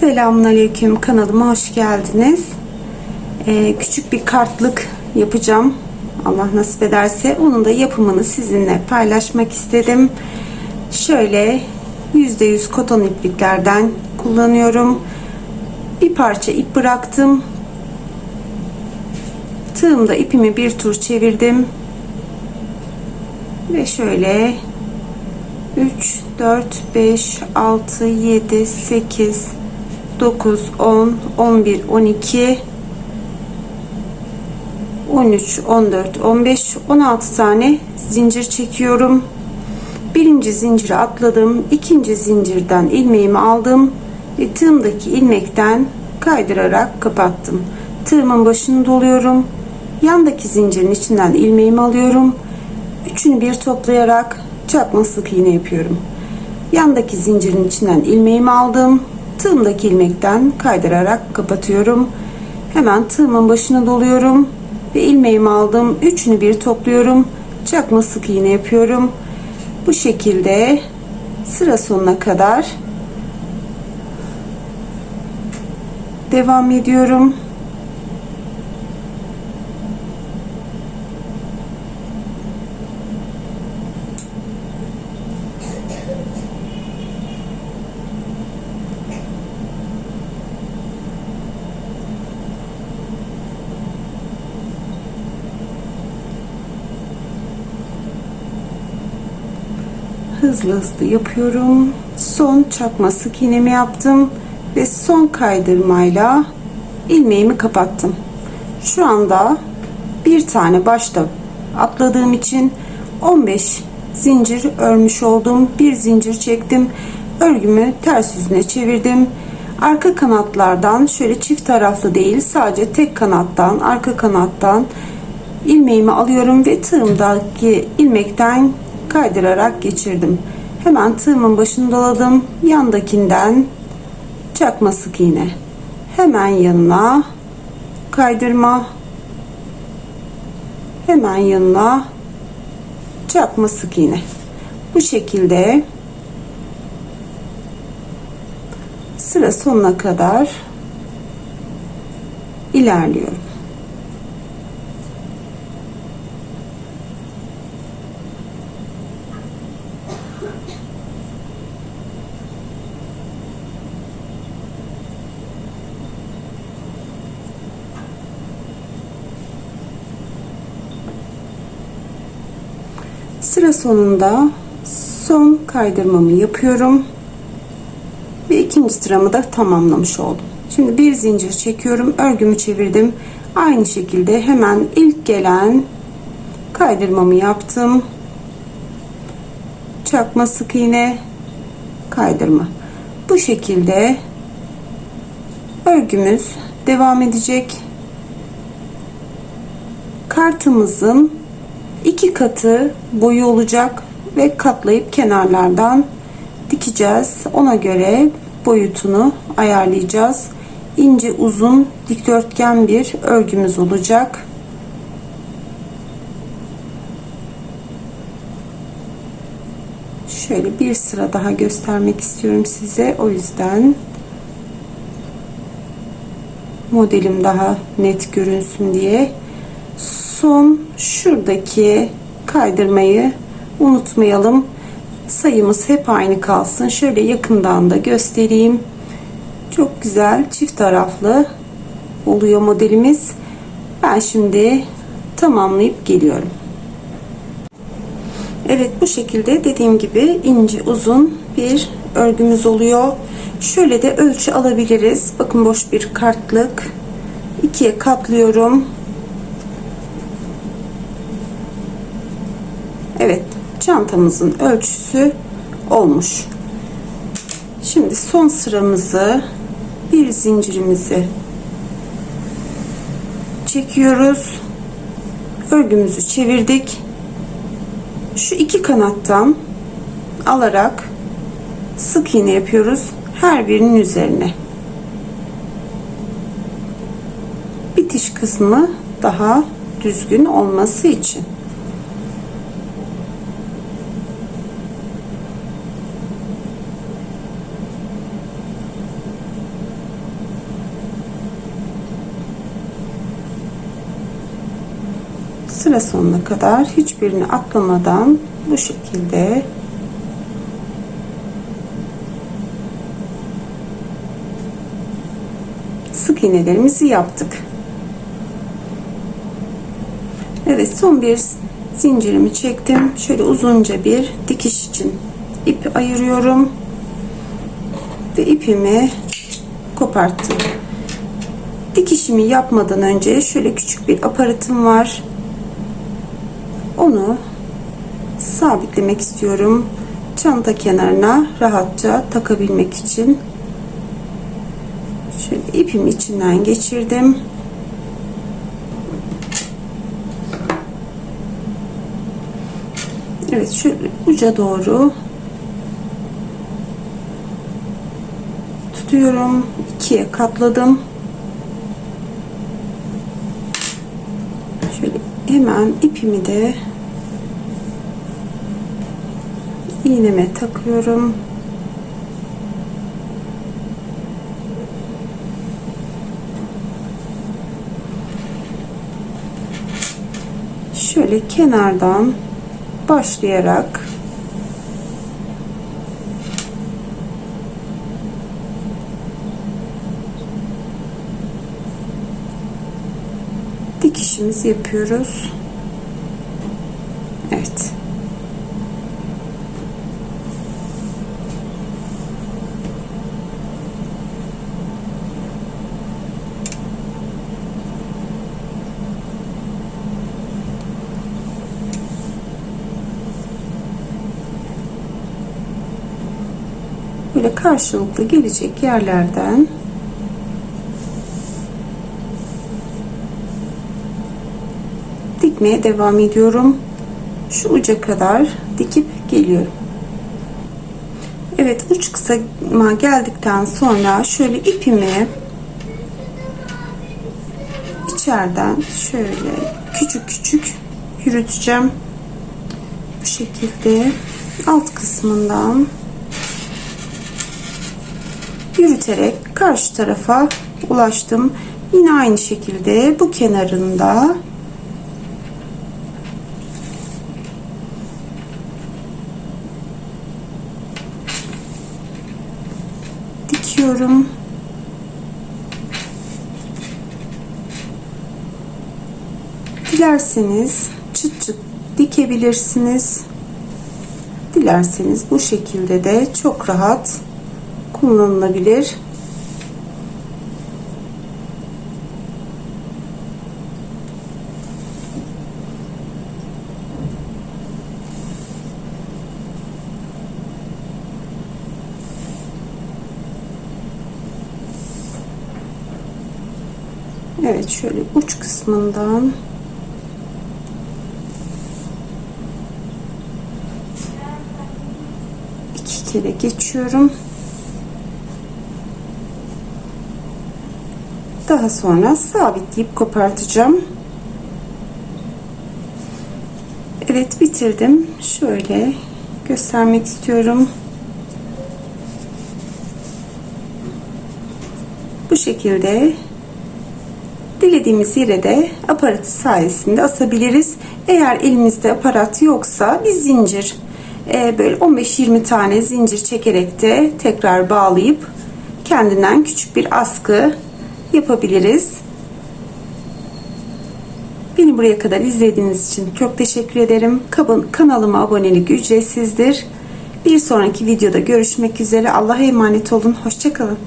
Selamünaleyküm kanalıma hoş geldiniz. Ee, küçük bir kartlık yapacağım. Allah nasip ederse onun da yapımını sizinle paylaşmak istedim. Şöyle %100 koton ipliklerden kullanıyorum. Bir parça ip bıraktım. Tığımda ipimi bir tur çevirdim. Ve şöyle 3, 4, 5, 6, 7, 8, 9, 10, 11, 12, 13, 14, 15, 16 tane zincir çekiyorum. Birinci zinciri atladım. ikinci zincirden ilmeğimi aldım ve tığımdaki ilmekten kaydırarak kapattım. Tığımın başını doluyorum. Yandaki zincirin içinden ilmeğimi alıyorum. Üçünü bir toplayarak çakma sık iğne yapıyorum. Yandaki zincirin içinden ilmeğimi aldım. Tığımdaki ilmekten kaydırarak kapatıyorum. Hemen tığımın başını doluyorum ve ilmeğimi aldım. Üçünü bir topluyorum. Çakma sık iğne yapıyorum. Bu şekilde sıra sonuna kadar devam ediyorum. Hızlı hızlı yapıyorum. Son çakma sık iğnemi yaptım ve son kaydırmayla ilmeğimi kapattım. Şu anda bir tane başta atladığım için 15 zincir örmüş oldum. Bir zincir çektim. Örgümü ters yüzüne çevirdim. Arka kanatlardan şöyle çift taraflı değil sadece tek kanattan arka kanattan ilmeğimi alıyorum ve tığımdaki ilmekten kaydırarak geçirdim. Hemen tığımın başını doladım. Yandakinden çakma sık iğne. Hemen yanına kaydırma. Hemen yanına çakma sık iğne. Bu şekilde sıra sonuna kadar ilerliyorum. Sıra sonunda son kaydırmamı yapıyorum. Ve ikinci sıramı da tamamlamış oldum. Şimdi bir zincir çekiyorum. Örgümü çevirdim. Aynı şekilde hemen ilk gelen kaydırmamı yaptım. Çakma sık iğne kaydırma. Bu şekilde örgümüz devam edecek. Kartımızın iki katı boyu olacak ve katlayıp kenarlardan dikeceğiz. Ona göre boyutunu ayarlayacağız. İnce uzun dikdörtgen bir örgümüz olacak. Şöyle bir sıra daha göstermek istiyorum size. O yüzden modelim daha net görünsün diye son şuradaki kaydırmayı unutmayalım. Sayımız hep aynı kalsın. Şöyle yakından da göstereyim. Çok güzel çift taraflı oluyor modelimiz. Ben şimdi tamamlayıp geliyorum. Evet bu şekilde dediğim gibi ince uzun bir örgümüz oluyor. Şöyle de ölçü alabiliriz. Bakın boş bir kartlık. ikiye katlıyorum. Evet çantamızın ölçüsü olmuş. Şimdi son sıramızı bir zincirimizi çekiyoruz. Örgümüzü çevirdik. Şu iki kanattan alarak sık iğne yapıyoruz her birinin üzerine. Bitiş kısmı daha düzgün olması için. Sıra sonuna kadar hiçbirini atlamadan bu şekilde sık iğnelerimizi yaptık. Evet son bir zincirimi çektim. Şöyle uzunca bir dikiş için ip ayırıyorum. Ve ipimi koparttım. Dikişimi yapmadan önce şöyle küçük bir aparatım var. Onu sabitlemek istiyorum. Çanta kenarına rahatça takabilmek için. Şöyle ipimi içinden geçirdim. Evet şöyle uca doğru tutuyorum. ikiye katladım. Şöyle hemen ipimi de iğneme takıyorum. Şöyle kenardan başlayarak dikişimizi yapıyoruz. Evet. Böyle karşılıklı gelecek yerlerden dikmeye devam ediyorum. Şu uca kadar dikip geliyorum. Evet uç kısma geldikten sonra şöyle ipimi içeriden şöyle küçük küçük yürüteceğim. Bu şekilde alt kısmından yürüterek karşı tarafa ulaştım. Yine aynı şekilde bu kenarında dikiyorum. Dilerseniz çıt çıt dikebilirsiniz. Dilerseniz bu şekilde de çok rahat kullanılabilir. Evet şöyle uç kısmından iki kere geçiyorum. Daha sonra sabitleyip kopartacağım. Evet bitirdim. Şöyle göstermek istiyorum. Bu şekilde dilediğimiz yere de aparatı sayesinde asabiliriz. Eğer elimizde aparat yoksa bir zincir e, böyle 15-20 tane zincir çekerek de tekrar bağlayıp kendinden küçük bir askı yapabiliriz. Beni buraya kadar izlediğiniz için çok teşekkür ederim. Kanalıma abonelik ücretsizdir. Bir sonraki videoda görüşmek üzere. Allah'a emanet olun. Hoşçakalın.